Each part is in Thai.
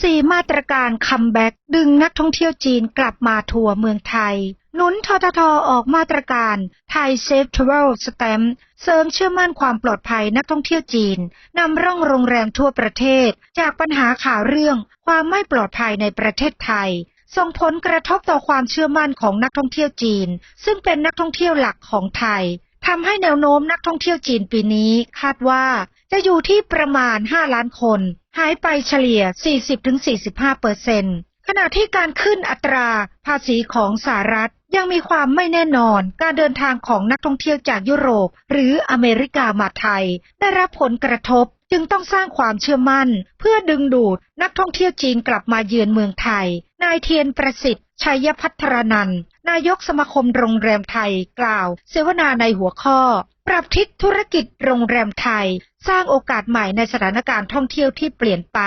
4 มาตรการคัมแบ็กดึงนักท่องเที่ยวจีนกลับมาทัวร์เมืองไทย หนุนทททออกมาตรการไทยเซฟทราเวลสแตมเสริมเชื่อมั่นความปลอดภัยนักท่องเที่ยวจีน นำร่องโรงแรมทั่วประเทศ จากปัญหาข่าวเรื่องความไม่ปลอดภัยในประเทศไทยส่งผลกระทบต่อความเชื่อมั่นของนักท่องเที่ยวจีน ซึ่งเป็นนักท่องเที่ยวหลักของไทยทำให้แนวโน้มนักท่องเที่ยวจีนปีนี้คาดว่าจะอยู่ที่ประมาณ 5 ล้านคน หายไปเฉลี่ย 40-45เปอร์เซ็นต์ขณะที่การขึ้นอัตราภาษีของสหรัฐยังมีความไม่แน่นอน การเดินทางของนักท่องเที่ยวจากยุโรป หรืออเมริกามาไทย ได้รับผลกระทบจึงต้องสร้างความเชื่อมั่น เพื่อดึงดูดนักท่องเที่ยวจีนกลับมาเยือนเมืองไทย นายเทียนประสิทธิ์ชัยพัฒรนันท์ นายกสมาคมโรงแรมไทยกล่าว เสวนาในหัวข้อ ปรับทิศธุรกิจโรงแรมไทย สร้างโอกาสใหม่ในสถานการณ์ท่องเที่ยวที่เปลี่ยนไป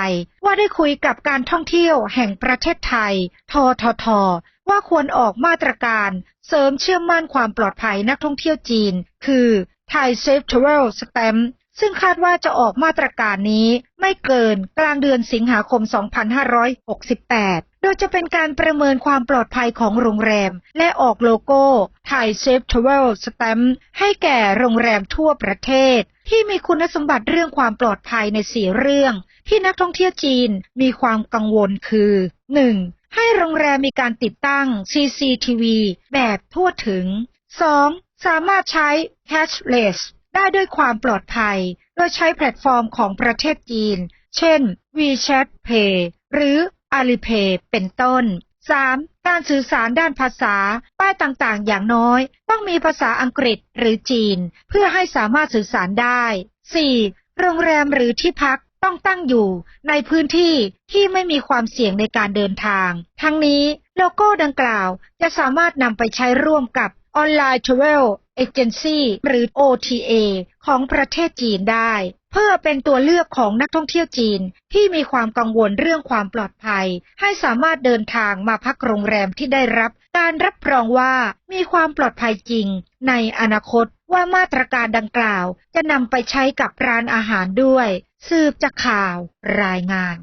ว่าได้คุยกับการท่องเที่ยวแห่งประเทศไทย ททท ว่าควรออกมาตรการ เสริมเชื่อมั่นความปลอดภัยนักท่องเที่ยวจีน คือ Thai Safe Travel Stamp ซึ่งคาดว่าจะออกมาตรการนี้ไม่เกินกลางเดือนสิงหาคม 2568 โดยจะเป็นการประเมินความปลอดภัยของโรงแรม และออกโลโก้ Thai Safe Travel Stamp ให้แก่โรงแรมทั่วประเทศ ที่มีคุณสมบัติเรื่องความปลอดภัยในสีเรื่อง ที่นักท่องเที่ยวจีนมีความกังวลคือ 1. ให้โรงแรมมีการติดตั้ง CCTV แบบทั่วถึง 2. สามารถใช้ cashless ได้ด้วยความปลอดภัย โดยใช้แพลตฟอร์มของประเทศจีน เช่น WeChat Pay หรือ Alipay เป็นต้น 3. การสื่อสารด้านภาษา ป้ายต่างๆ อย่างน้อย ต้องมีภาษาอังกฤษหรือจีน เพื่อให้สามารถสื่อสารได้ 4. โรงแรมหรือที่พักต้องตั้งอยู่ในพื้นที่ที่ไม่มีความเสี่ยงในการเดินทาง ทั้งนี้โลโก้ดังกล่าวจะสามารถนำไปใช้ร่วมกับ Online Travel Agency หรือ OTA ของประเทศจีนได้ เพื่อเป็นตัวเลือกของนักท่องเที่ยวจีนที่มีความกังวลเรื่องความปลอดภัย ให้สามารถเดินทางมาพักโรงแรมที่ได้รับ การรับรองว่ามีความปลอดภัยจริง ในอนาคตว่ามาตรการดังกล่าว จะนำไปใช้กับร้านอาหารด้วย สืบจากข่าวรายงาน